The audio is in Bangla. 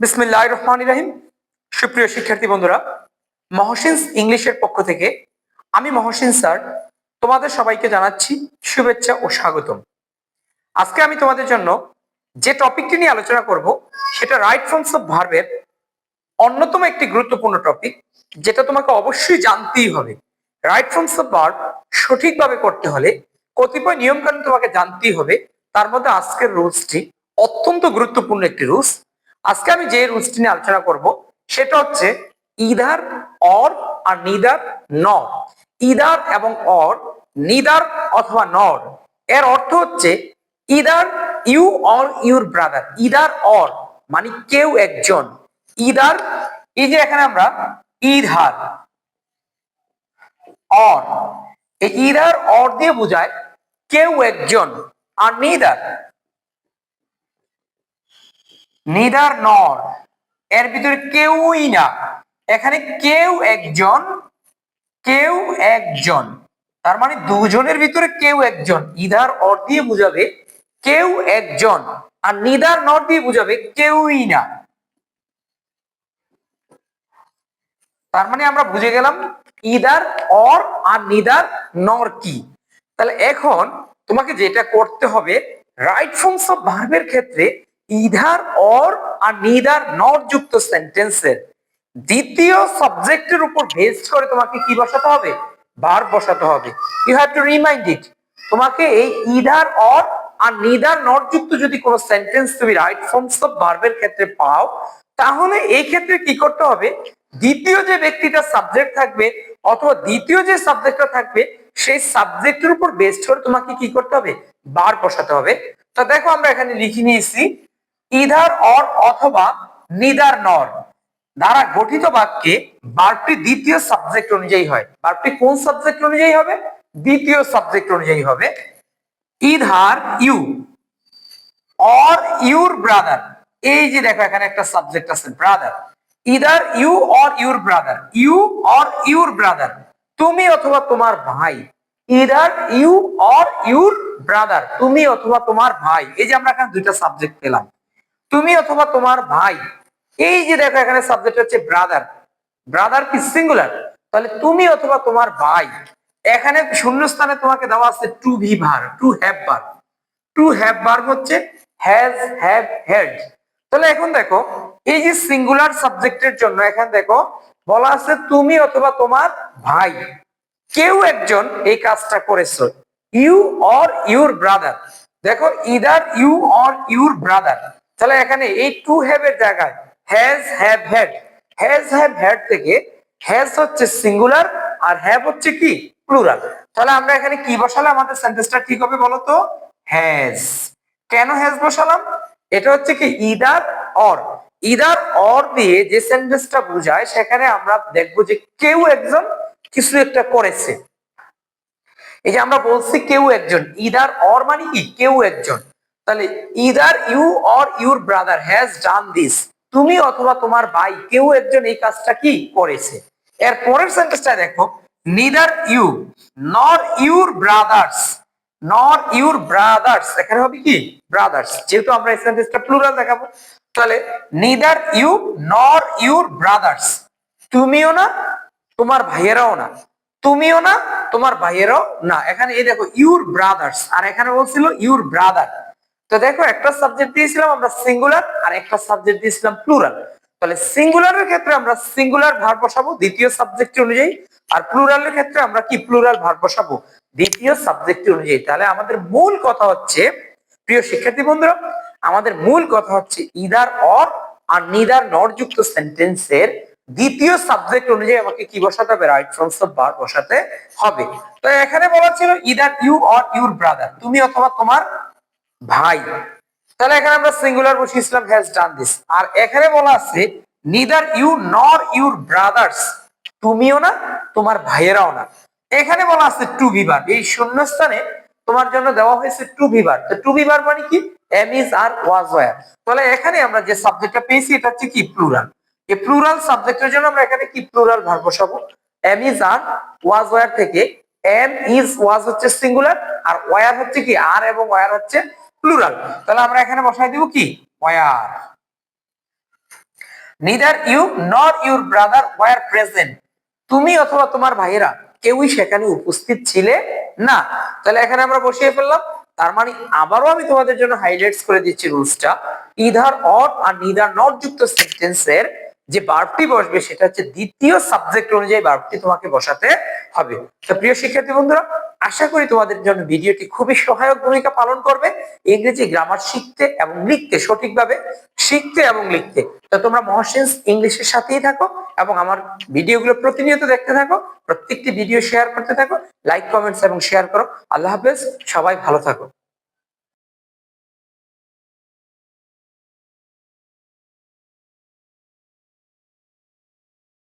বিসমিল্লাহ রহমান রাহিম। সুপ্রিয় শিক্ষার্থী বন্ধুরা, মহসিনস ইংলিশের পক্ষ থেকে আমি মহসিন স্যার তোমাদের সবাইকে জানাচ্ছি শুভেচ্ছা ও স্বাগতম। আজকে আমি তোমাদের জন্য যে টপিকটি নিয়ে আলোচনা করব, সেটা রাইট ফর্মস অফ ভার্বের অন্যতম একটি গুরুত্বপূর্ণ টপিক, যেটা তোমাকে অবশ্যই জানতেই হবে। রাইট ফর্মস অফ ভার্ব সঠিকভাবে করতে হলে কতিপয় নিয়মকানুন তোমাকে জানতেই হবে। তার মধ্যে আজকের রুলসটি অত্যন্ত গুরুত্বপূর্ণ একটি রুলস আজকে আমি যে রুলসটি নিয়ে আলোচনা করব, সেটা হচ্ছে ইদার অর আর নিদার নর ইদার এবং অর নিদার অথবা নর এর অর্থ হচ্ছে either you or your brother either or মানে কেউ একজন। ইদার এই যে এখানে আমরা ইধার অর এই ইদার অর দিয়ে বোঝায় কেউ একজন আর নিদার নিদার নর এর ভিতরে কেউই না। এখানে কেউ একজন কেউ একজন। তার মানে দুজনের ভিতরে কেউ একজন। ইধার অর দিয়ে বুঝাবে কেউ একজন। আর নিদার নর দিয়ে বুঝাবে কেউই না। তার মানে আমরা বুঝে গেলাম ইদার অর আর নিদার নর কি। তাহলে এখন তোমাকে যেটা করতে হবে রাইট ফর্মস অফ ভার্বের ক্ষেত্রে ইধার, অর আর নিদার নর যুক্ত সেন্টেন্সের। দ্বিতীয় সাবজেক্টের উপর বেস করে তোমাকে কি বসাতে হবে? বার বসাতে হবে। You have to remind it তোমাকে এই ইধার, অর আর নিদার নট যুক্ত যদি কোনো সেন্টেন্স তুমি রাইট ফর্মস অফ ভার্বের ক্ষেত্রে পাও, তাহলে এই ক্ষেত্রে কি করতে হবে? দ্বিতীয় যে ব্যক্তিটা সাবজেক্ট থাকবে অথবা দ্বিতীয় যে সাবজেক্টটা থাকবে, সেই সাবজেক্টের উপর বেস্ট করে তোমাকে কি করতে হবে? বার বসাতে হবে। তো দেখো আমরা এখানে লিখে নিয়েছি ইধার অর অথবা নিদার নর দ্বারা গঠিত বাক্যে বারটি দ্বিতীয় সাবজেক্ট অনুযায়ী হয়। বারটি কোন সাবজেক্ট অনুযায়ী হবে? দ্বিতীয় সাবজেক্ট অনুযায়ী হবে। Either you, or your brother. এই যে দেখো, এখানে একটা সাবজেক্ট আছে, brother. Either you or your brother. You or your brother. তুমি অথবা তোমার ভাই। Either you or your brother. তুমি অথবা তোমার ভাই। এই যে আমরা এখানে দুইটা সাবজেক্ট পেলাম। তুমি অথবা তোমার ভাই, এই যে দেখো এখানে সাবজেক্ট হচ্ছে ব্রাদার ব্রাদার কি সিঙ্গুলার তাহলে তুমি অথবা তোমার ভাই, এখানে শূন্যস্থানে তোমাকে দেওয়া আছে to be verb to have bar to have বার হচ্ছে হ্যাজ হ্যাভ হেড তাহলে এখন দেখো, এই যে সিঙ্গুলার সাবজেক্টের জন্য এখানে দেখো, বলা আছে তুমি অথবা তোমার ভাই, কেউ একজন এই কাজটা করেছ ইউ অর ইউর ব্রাদার দেখো either you or your brother তাহলে এখানে এই টু হ্যাভ এর জায়গায় has have had has have had থেকে হ্যাজ হচ্ছে সিঙ্গুলার আর হ্যাভ হচ্ছে কি? প্লুরাল তাহলে আমরা এখানে কি বসালে আমাদের সেন্টেন্সটা ঠিক হবে বলো তো হ্যাজ কেন হ্যাজ বসালাম? এটা হচ্ছে কি ইদার অর ইদার অর দিয়ে যে সেন্টেন্সটা বোঝায়, সেখানে আমরা দেখব যে কেউ একজন কিছু একটা করেছে। এই যে আমরা বলছি কেউ একজন ইদার অর মানে কি? কেউ একজন। তাহলে either you or your brother has done this তুমি অথবা তোমার ভাই কেউ একজন এই কাজটা কি করেছে। এর পরের সেন্টেন্সটা দেখো neither you nor your brothers nor your brothers এখানে হবে কি? ব্রাদার্স যেহেতু আমরা এই সেন্টেন্সটা প্লুরাল দেখাবো। তাহলে neither you nor your brothers তুমিও না, তোমার ভাইয়েরাও না, তুমিও না, তোমার ভাইয়েরাও না। এখানে এই দেখো ইউর ব্রাদার্স আর এখানে বলছিল ইউর ব্রাদার তো দেখো, একটা সাবজেক্ট দিয়েছিলাম আমরা সিঙ্গুলার আর একটা সাবজেক্ট দিয়েছিলাম প্লুরাল তাহলে সিঙ্গুলারের ক্ষেত্রে আমরা সিঙ্গুলার ভার বসাবো, দ্বিতীয় সাবজেক্ট অনুযায়ী, আর প্লুরালের ক্ষেত্রে আমরা কি প্লুরাল ভার বসাবো? দ্বিতীয় সাবজেক্ট অনুযায়ী। তাহলে আমাদের মূল কথা হচ্ছে, প্রিয় শিক্ষার্থী বন্ধুরা, আমাদের মূল কথা হচ্ছে ইদার অর আর নিদার নর যুক্ত সেন্টেন্সের দ্বিতীয় সাবজেক্ট অনুযায়ী আমাকে কি বসাতে হবে? রাইট ফর্মস অফ বার বসাতে হবে। তো এখানে বলা ছিল either you or your brother তুমি অথবা তোমার ভাই, তাহলে এখানে আমরা সিঙ্গুলার বসিয়েছিলাম হ্যাজ ডান দিস আর এখানে বলা আছে neither you nor your brothers তুমিও না, তোমার ভাইয়েরাও না। এখানে বলা আছে টু বিবার এই শূন্যস্থানে তোমার জন্য দেওয়া হয়েছে টু বিবার তো টু বিবার মানে কি? Am is are was were তাহলে এখানে আমরা যে সাবজেক্টটা পেয়েছি, এটা হচ্ছে কি? প্লুরাল এই প্লুরাল সাবজেক্টের জন্য আমরা এখানে কি প্লুরাল ভার বসাবো? Am is are was were থেকে এম ইজ ওয়াজ হচ্ছে সিঙ্গুলার আর ওয়ার হচ্ছে কি? আর এবং ওয়ার হচ্ছে প্লুরাল তাহলে আমরা এখানে বসাই দিব কি? Were neither you your brother were present তুমি অথবা তোমার ভাইয়েরা কেউই সেখানে উপস্থিত ছিলে না। তাহলে এখানে আমরা বসিয়ে ফেললাম। তার মানে আবারও আমি তোমাদের জন্য হাইলাইটস করে দিচ্ছি রুলসটা ইধার অর আর নিদার নট যুক্ত সেন্টেন্সের যে বার্বটি বসবে সেটা হচ্ছে দ্বিতীয় সাবজেক্ট অনুযায়ী বার্বটি তোমাকে বসাতে হবে। তো প্রিয় শিক্ষার্থী বন্ধুরা, আশা করি তোমাদের জন্য ভিডিওটি খুবই সহায়ক ভূমিকা পালন করবে ইংরেজি গ্রামার শিখতে এবং লিখতে সঠিকভাবে, শিখতে এবং লিখতে। তো তোমরা মহাসেন্স ইংলিশের সাথেই থাকো এবং আমার ভিডিওগুলো প্রতিনিয়ত দেখতে থাকো, প্রত্যেকটি ভিডিও শেয়ার করতে থাকো লাইক কমেন্টস এবং শেয়ার করো। আল্লাহ হাফেজ, সবাই ভালো থাকো।